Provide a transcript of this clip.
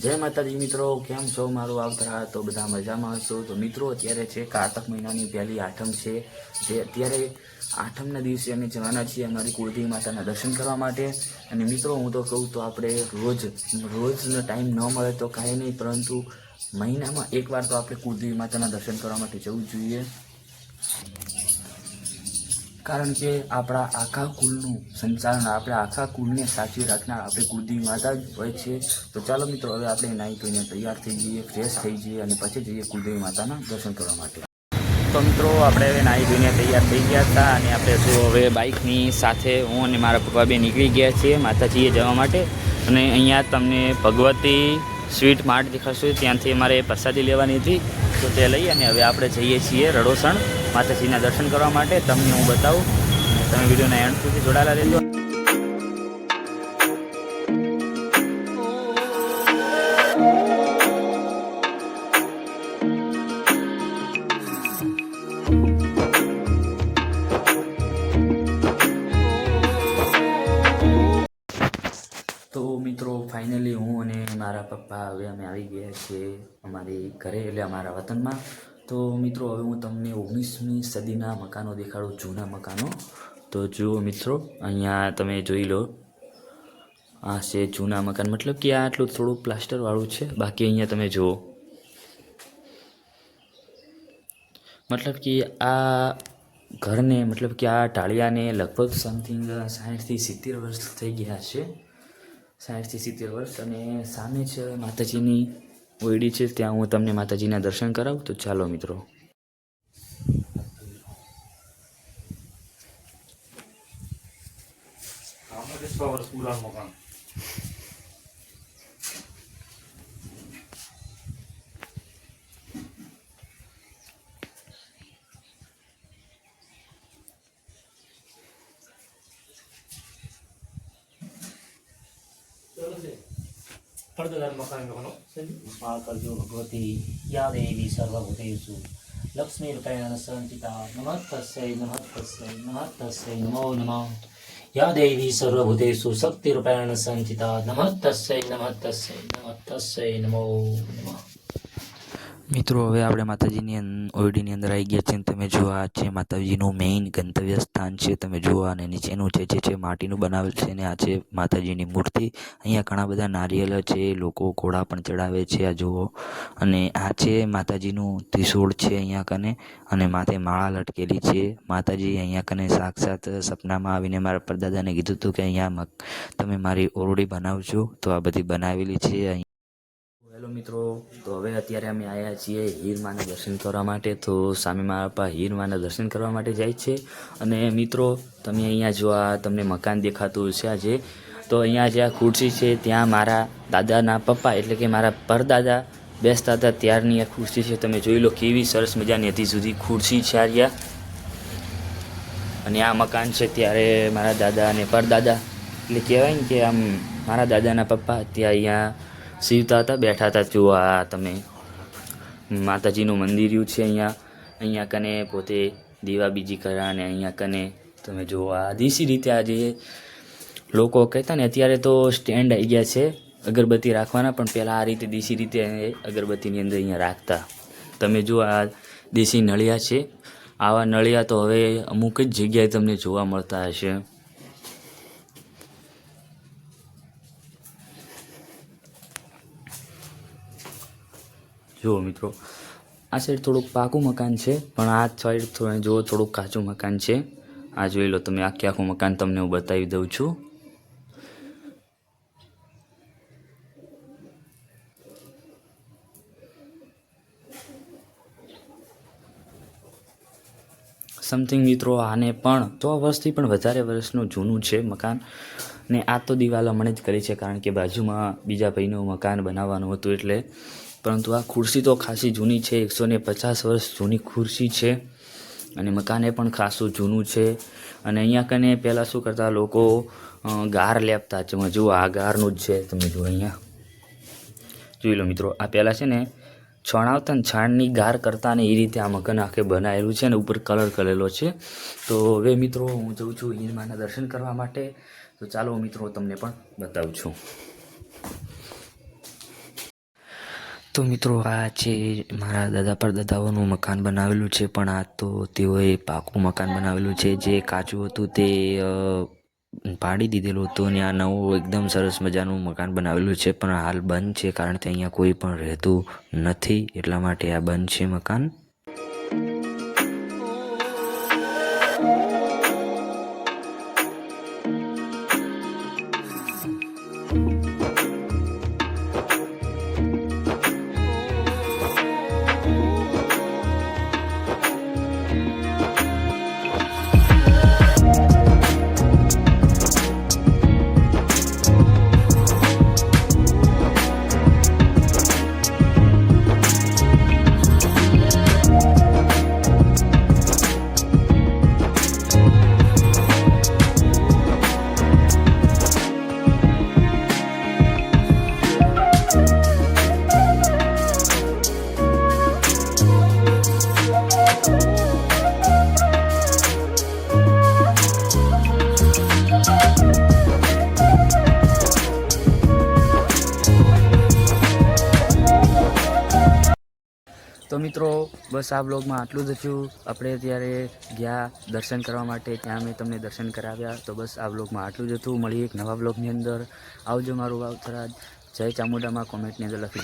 જય માતાજી મિત્રો, કેમ છો? મારું આવતરા તો બધા મજામાં હશો. તો મિત્રો, અત્યારે છે કારતક મહિનાની પહેલી આઠમ છે. જે અત્યારે આઠમના દિવસે અમે જવાના છીએ અમારી કુળદેવી માતાના દર્શન કરવા માટે. અને મિત્રો, હું તો કહું તો આપણે રોજ, રોજનો ટાઈમ ન મળે તો કાંઈ નહીં, પરંતુ મહિનામાં એકવાર તો આપણે કુળદેવી માતાના દર્શન કરવા માટે જવું જોઈએ. કારણ કે આપણા આખા કુલનું સંચાલન, આપણે આખા કુલને સાચવી રાખનાર આપણે કુળદેવી માતા જ હોય છે. તો ચાલો મિત્રો, હવે આપણે નાહી ધોઈને તૈયાર થઈ જઈએ ફ્રેશ થઈ જઈએ અને પછી જઈએ કુળદેવી માતાના દર્શન કરવા માટે. તો મિત્રો, આપણે હવે નાહી ધોઈને તૈયાર થઈ ગયા હતા અને આપણે શું હવે બાઇકની સાથે હું અને મારા પપ્પા બે નીકળી ગયા છીએ માતાજીએ જવા માટે. અને અહીંયા તમને ભગવતી સ્વીટ માર્ટ દેખાશે. ત્યાંથી અમારે પ્રસાદી લેવાની હતી. તો તે લઈ અને હવે આપણે જઈએ છીએ રડોસણ. માતાજીના દર્શન કરવા માટે તમને હું બતાવું. તમે વિડીયોના એન્ડ સુધી જોડાયેલા રહેજો. મિત્રો ફાઇનલી હું અને મારા પપ્પા હવે અમે આવી ગયા છીએ અમારી ઘરે, એટલે અમારા વતનમાં. તો મિત્રો, હવે હું તમને ઓગણીસમી સદીના મકાનો દેખાડું, જૂના મકાનો. તો જુઓ મિત્રો, અહીંયા તમે જોઈ લો. આ છે જૂના મકાન. મતલબ કે આ આટલું થોડું પ્લાસ્ટરવાળું છે. બાકી અહીંયા તમે જુઓ. મતલબ કે આ ઘરને, મતલબ કે આ ટાળિયાને લગભગ સમથિંગ સાઠથી સિત્તેર વર્ષ થઈ ગયા છે. સાઠથી સિત્તેર વર્ષ અને સામે છે માતાજીની ઓયડી છે ત્યાં હું તમને માતાજીના દર્શન કરાવું તો ચાલો મિત્રો. પુરાણ મકાન ફળદાર મકાન ગમનો મા કરજો ભગવતી યાદેવી સર્વભૂતેષુ લક્ષ્મીર્પયણ સંચિતા નમસ્તસ્ય નમસ્તસ્ય નમસ્તસ્ય નમો નમઃ યા દેવી સર્વભૂતેષુ શક્તિરૂપેણ સંચિતા નમસ્તસ્ય નમસ્તસ્ય નમસ્તસ્ય નમો નમઃ મિત્રો, હવે આપણે માતાજીની ઓરડીની અંદર આવી ગયા છે અને તમે જુઓ, આ છે માતાજીનું મેઇન ગંતવ્ય સ્થાન છે. તમે જુઓ, અને નીચેનું છે, જે છે માટીનું બનાવેલ છે અને આ છે માતાજીની મૂર્તિ. અહીંયા ઘણા બધા નારિયેલ છે, લોકો ઘોડા પણ ચડાવે છે, આ જુઓ. અને આ છે માતાજીનું ત્રિશૂળ છે અહીંયા કને, અને માથે માળા લટકેલી છે. માતાજી અહીંયા કને સાક્ષાત સપનામાં આવીને મારા પરદાદાને કીધું હતું કે અહીંયા તમે મારી ઓરડી બનાવજો. તો આ બધી બનાવેલી છે મિત્રો. તો હવે અત્યારે અમે આવ્યા છીએ હીરમાના દર્શન કરવા માટે. તો સામે મારા પપ્પા હીરમાના દર્શન કરવા માટે જાય છે. અને મિત્રો, તમે અહીંયા જો આ તમને મકાન દેખાતું છે આજે, તો અહીંયા જે આ ખુરશી છે, ત્યાં મારા દાદાના પપ્પા, એટલે કે મારા પરદાદા બેસતા હતા. ત્યારની આ ખુરશી છે, તમે જોઈ લો કેવી સરસ મજાની હતી. સુધી ખુરશી છે આ અને આ મકાન છે ત્યારે મારા દાદા અને પરદાદા. એટલે કહેવાય ને કે આમ મારા દાદાના પપ્પા ત્યાં અહીંયા સીવતા હતા, બેઠા હતા, જો આ તમે માતાજીનું મંદિર્યું છે અહીંયા. અહીંયા કને પોતે દીવા બીજી કરા અને અહીંયા કને તમે જુઓ આ દેશી રીતે આજે લોકો કહેતા ને, અત્યારે તો સ્ટેન્ડ આવી ગયા છે અગરબત્તી રાખવાના, પણ પહેલાં આ રીતે દેશી રીતે અગરબત્તીની અંદર અહીંયા રાખતા. તમે જુઓ આ દેશી નળિયા છે, આવા નળિયા તો હવે અમુક જ જગ્યાએ તમને જોવા મળતા હશે. જુઓ મિત્રો, આ સાઈડ થોડુંક પાકું મકાન છે, પણ આ સાઈડ થોડું જુઓ થોડુંક કાચું મકાન છે. આ જોઈ લો તમે આખે આખું મકાન તમને હું બતાવી દઉં છું. સમથિંગ મિત્રો આને પણ સો વર્ષથી પણ વધારે વર્ષનું જૂનું છે મકાન. ને આ તો દિવાલ હમણાં જ કરી છે, કારણ કે બાજુમાં બીજા ભાઈનું મકાન બનાવવાનું હતું એટલે. પરંતુ આ ખુરશી તો ખાસી જૂની છે, એકસો ને પચાસ વર્ષ જૂની ખુરશી છે અને મકાને પણ ખાસું જૂનું છે. અને અહીંયા કને પહેલાં શું કરતા લોકો ગાર લેપતા છે. જુઓ આ ગારનું જ છે, તમે જુઓ અહીંયા. જોઈ લો મિત્રો, આ પહેલાં છે ને છાણ આવતા ને છાણની ગાર કરતા ને એ રીતે આ મકાન આખે બનાવેલું છે અને ઉપર કલર કરેલો છે. તો હવે મિત્રો, હું જઉં છું હિરમાના દર્શન કરવા માટે. તો ચાલો મિત્રો તમને પણ બતાવું છું. તો મિત્રો આ છે મારા દાદા પર દાદાઓનું મકાન બનાવેલું છે, પણ આ તો તેઓએ પાકું મકાન બનાવેલું છે. જે કાચું હતું તે પાડી દીધેલું હતું અને આ નવું એકદમ સરસ મજાનું મકાન બનાવેલું છે. પણ હાલ બંધ છે, કારણ કે અહીંયા કોઈ પણ રહેતું નથી. એટલા માટે આ બંધ છે મકાન. મિત્રો, બસ આ બ્લોગમાં આટલું જ હતું આપણે ત્યારે ગયા દર્શન કરવા માટે. ત્યાં મેં તમને દર્શન કરાવ્યા. તો બસ આ બ્લોગમાં આટલું જ હતું. મળીએ એક નવા બ્લોગની અંદર. આવજો મારું વાવથરા જય ચામુંડામાં કોમેન્ટની અંદર લખી